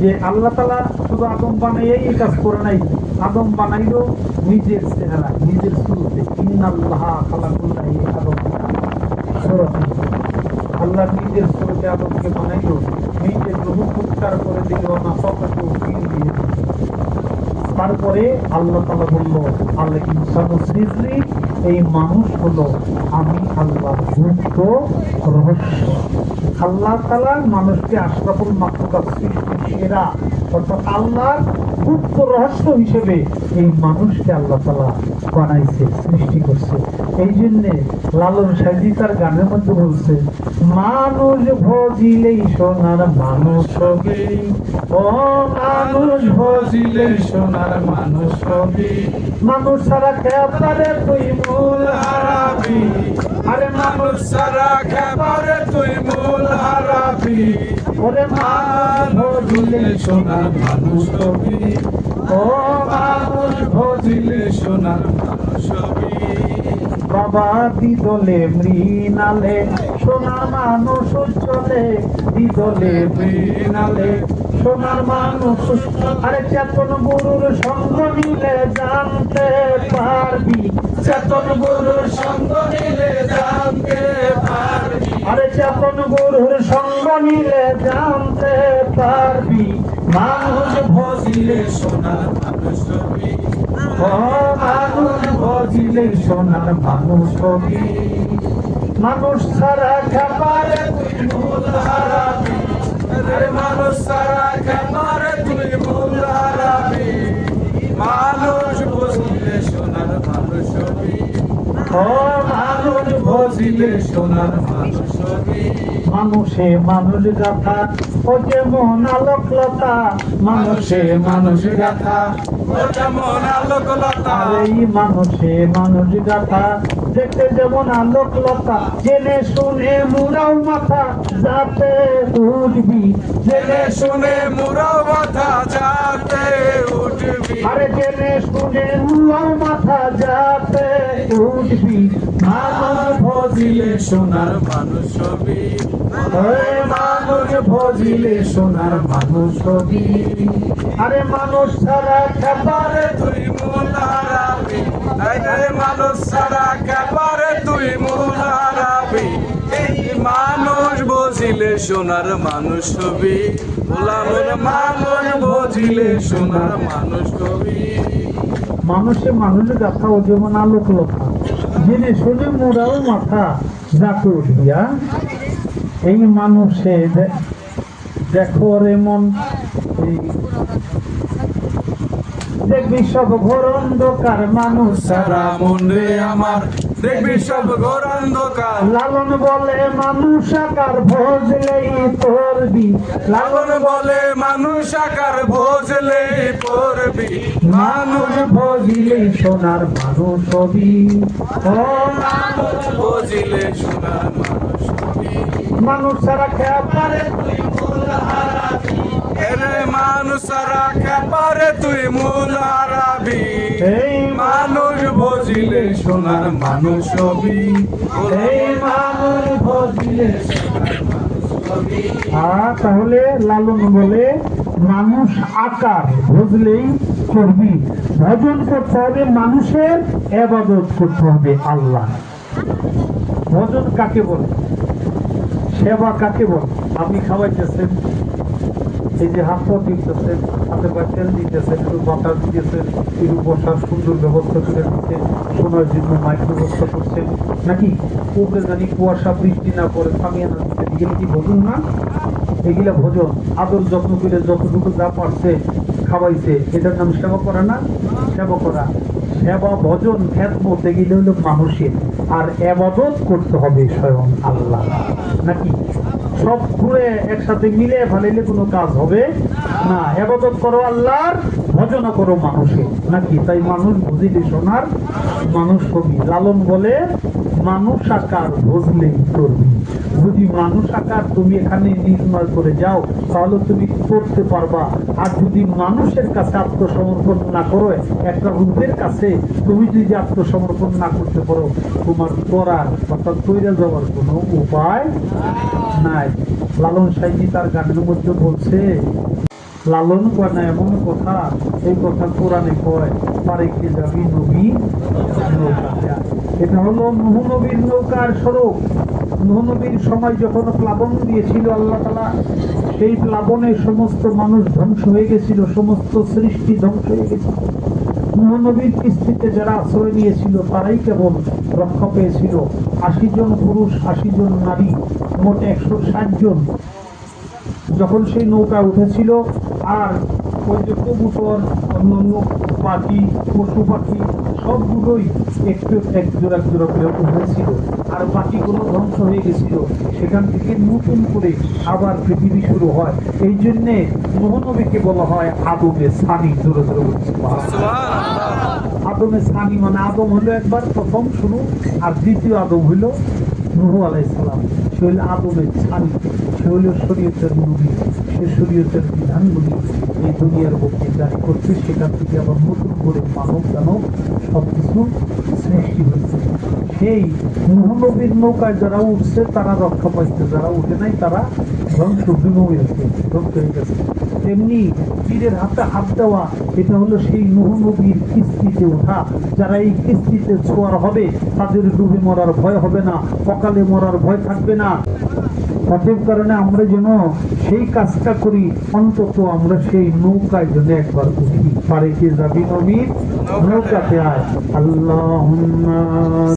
যে আল্লাহ তালা শুধু আদম বানাইয়াই এই কাজ করে নাই, আদম বানাইলো নিজের চেহারা, নিজের শুরুতে আদম। আল্লাহ নিজের শুরুতে আদমকে বানাইলো, নিজের রূহ উৎকার করে দিল না উকিল দিয়ে। তারপরে আল্লাহ তালা বলল আল্লাহ ইনসান এই মানুষ হলো আমি আল্লাহ গুপ্ত রহস্য। আল্লাহ তালা মানুষকে আশরাফুল মাকলুকাত সৃষ্টি সেরা, অর্থাৎ আল্লাহর গুপ্ত রহস্য হিসেবে এই মানুষকে আল্লাহ তালা বানাইছে, সৃষ্টি করছে। এই জন্যে লালন সাহেজি তার গানের মধ্যে বলছে, মানুষ ভজিলেই সোনার মানুষ হবে। ও মানুষ ভজিলেই সোনার মানুষ হবে। মানুষ ছাড়া খেপারে তুই মূল হারাবি। আরে মানুষ সারা খাবারে তুই মূল হারাবি। ওরে মানুষ ভজিলে সোনার মানুষ হবে। ও মানুষ সোনার মানুষ হবি বাবা দিদলে মৃণালে, সোনার মানুষ চলে দিদলে মৃণালে, সোনার মানুষ আরে চেতন গুরুর সঙ্গ নিলে জানতে পারবি। চেতন গুরুর সঙ্গ নিলে জানতে পারবি। আরে চেতন গুরুর সঙ্গ নিলে জানতে পারবি। মানুষ ভজিলে সোনার মানুষ হবি ও মানুষ ভজিলে সোনার মানুষ হবি মানুষ ছাড়া খাবারে তুই মূল হারাবি। রে মানুষ সারা খাবারে তুই মূল হারাবি। মানুষ বুঝলে সোনার মানুষ হবি ও মানুষ ভজিলে সোনার মানুষ হবি মানুষে মানুষ গাথা ও যেমন আলোকলতা মানুষে মানুষ গাথা। ও যেমন আলোকলতা। এই মানুষে মানুষ গাথা দেখতে যেমন আলোকলতা। জেনে শুনে মুরাও মাথা যাতে উঠবি। জেনে শুনে মুরাও মাথা যাতে উঠবি। আরে জেনে শুনে মুরাও মাথা যাতে উঠবি। মানুষ ভজিলে সোনার মানুষ হবি ওই মানুষ ভজিলে সোনার মানুষ হবি আরে মানুষ ছাড়া খাবারে তুই মূল হারাবি এই রে মানুষ সারা খাবারে তুই মূল হারাবি এই মানুষ বুঝিলে সোনার মানুষ হবি গোলামের মানুষ বুঝিলে সোনার মানুষ হবি মানুষে মানুষের গাথা ও যেমন আলোক লতা জেনে শুনে মোড়াও মাথা যাকে উঠিয়া। এই মানুষে দে- দেখো এমন এই দেখবি সব ঘোর অন্ধকার মানুষ। সারা মনে আমার দেখবি সব ঘোর অন্ধকার লালন বলে মানুষ আকার ভজলেই করবি লালন বলে মানুষ আকার ভোজলে পড়বি। মানুষ ভজিলে সোনার মানুষ হবি। ও মানুষ বুঝিলে সোনার মানুষ হবি। মানুষ ছাড়া খেয়া পারে। এরে মানুষ রাখা তুই মূল হারাবি এই মানুষ বুঝিলে সোনার মানুষ হবি এই মানুষ ভজিলে আর তাহলে লালন বলে মানুষ আকার বুঝলেই করবি। ভজন করতে হবে মানুষের এবাদত করতে হবে আল্লাহ ভজন কাকে বলে? সেবা কাকে বলে? আপনি খাওয়াইতেছেন। এই যে হাত পা দিতেছেন হাতে পা তেল দিতেছেন একটু বাতাস দিতেছে, একটু বসার সুন্দর ব্যবস্থা করে দিচ্ছেন শোনার জন্য মাইক ব্যবস্থা করছেন নাকি ওকে জানি কুয়াশা, বৃষ্টি না করে থামিয়ে না দিচ্ছেন এগুলো কি ভোজন না? এগুলা ভোজন। আদর যত্ন করে যতটুকু যা পারছে খাওয়াইছে। এটার নাম সেবা করা না? সেবা করা। সেবা ভজন খ্যাতমত এগুলো হলো মানুষের। আর এবাদত করতে হবে স্বয়ং আল্লাহ। নাকি? সব ঘুরে একসাথে মিলে ফেলাইলে কোনো কাজ হবে না। হেবত করো আল্লাহর ভজনা করো মানুষের। নাকি? তাই মানুষ বুঝিলি সোনার মানুষ কবি। লালন বলে, মানুষ আকার বুঝলেই করবি। যদি মানুষ আকার তুমি এখানে নির্ণয় করে যাও, তাহলে তুমি করতে পারবা? আর যদি মানুষের কাছে আত্মসমর্পণ না করো, একটা রূপের কাছে তুমি যদি আত্মসমর্পণ না করতে পারো, তোমার করার অর্থাৎ তৈরি যাওয়ার কোনো উপায় নাই। লালন সাইজি তার গানের মধ্যে বলছে, লালন কয় না এমন কথা, এই কথা কোরআনে কয়, পারে কে যাবি নবী আয়। এটা হলো নবীর নৌকার স্বরূপ। নবীর সময় যখন প্লাবন দিয়েছিল আল্লাহ তালা সেই প্লাবনে সমস্ত মানুষ ধ্বংস হয়ে গেছিল, সমস্ত সৃষ্টি ধ্বংস হয়ে গেছিল। নুহ নবীর কিস্তিতে যারা আশ্রয় নিয়েছিল, তারাই কেবল রক্ষা পেয়েছিল। আশি জন পুরুষ, আশি জন নারী, মোট একশো ষাট জন। যখন সেই নৌকা উঠেছিল, আর ওই যে কবুতর, অন্যান্য পাখি, পশু পাখি সবগুলোই একটু এক জোড়া জোড়া করে উঠেছিল আর বাকিগুলো ধ্বংস হয়ে গেছিল। সেখান থেকে নতুন করে আবার পৃথিবী শুরু হয়। এই জন্যে মহানবীকে বলা হয় আদমে সানি। জোরে জোরে বলছে আদমে সানি মানে আদম হলো একবার প্রথম শুরু আর দ্বিতীয় আদম হলো নুহ আলাইসালাম সে হলো আদমের ছানি সে হলো শরীয়তের নবী। সে শরীয়তের বিধানগুলি। এই দুনিয়ার মধ্যে জারি করছে, সেখান থেকে আবার নতুন করে মানব দানব সব কিছু সৃষ্টি হচ্ছে সেই মহানবীর নৌকায় যারা উঠছে, তারা রক্ষা পাইছে। যারা উঠে নাই, তারা ধ্বংস বিমুখ হয়েছে ধ্বংস হয়ে গেছে। তেমনি পীরের হাতে হাত দেওয়া, এটা হলো সেই নবীর কিস্তিতে ওঠা। যারা এই কিস্তিতে ছোঁয়ার হবে, তাদের ডুবে মরার ভয় হবে না সকালে মরার ভয় থাকবে না। অতএব কারণে আমরা যেন সেই কাজটা করি অন্তত আমরা সেই নৌকায় যদি একবার উঠি পারে কি যাবি নবী নৌকাতে আয়। আল্লাহ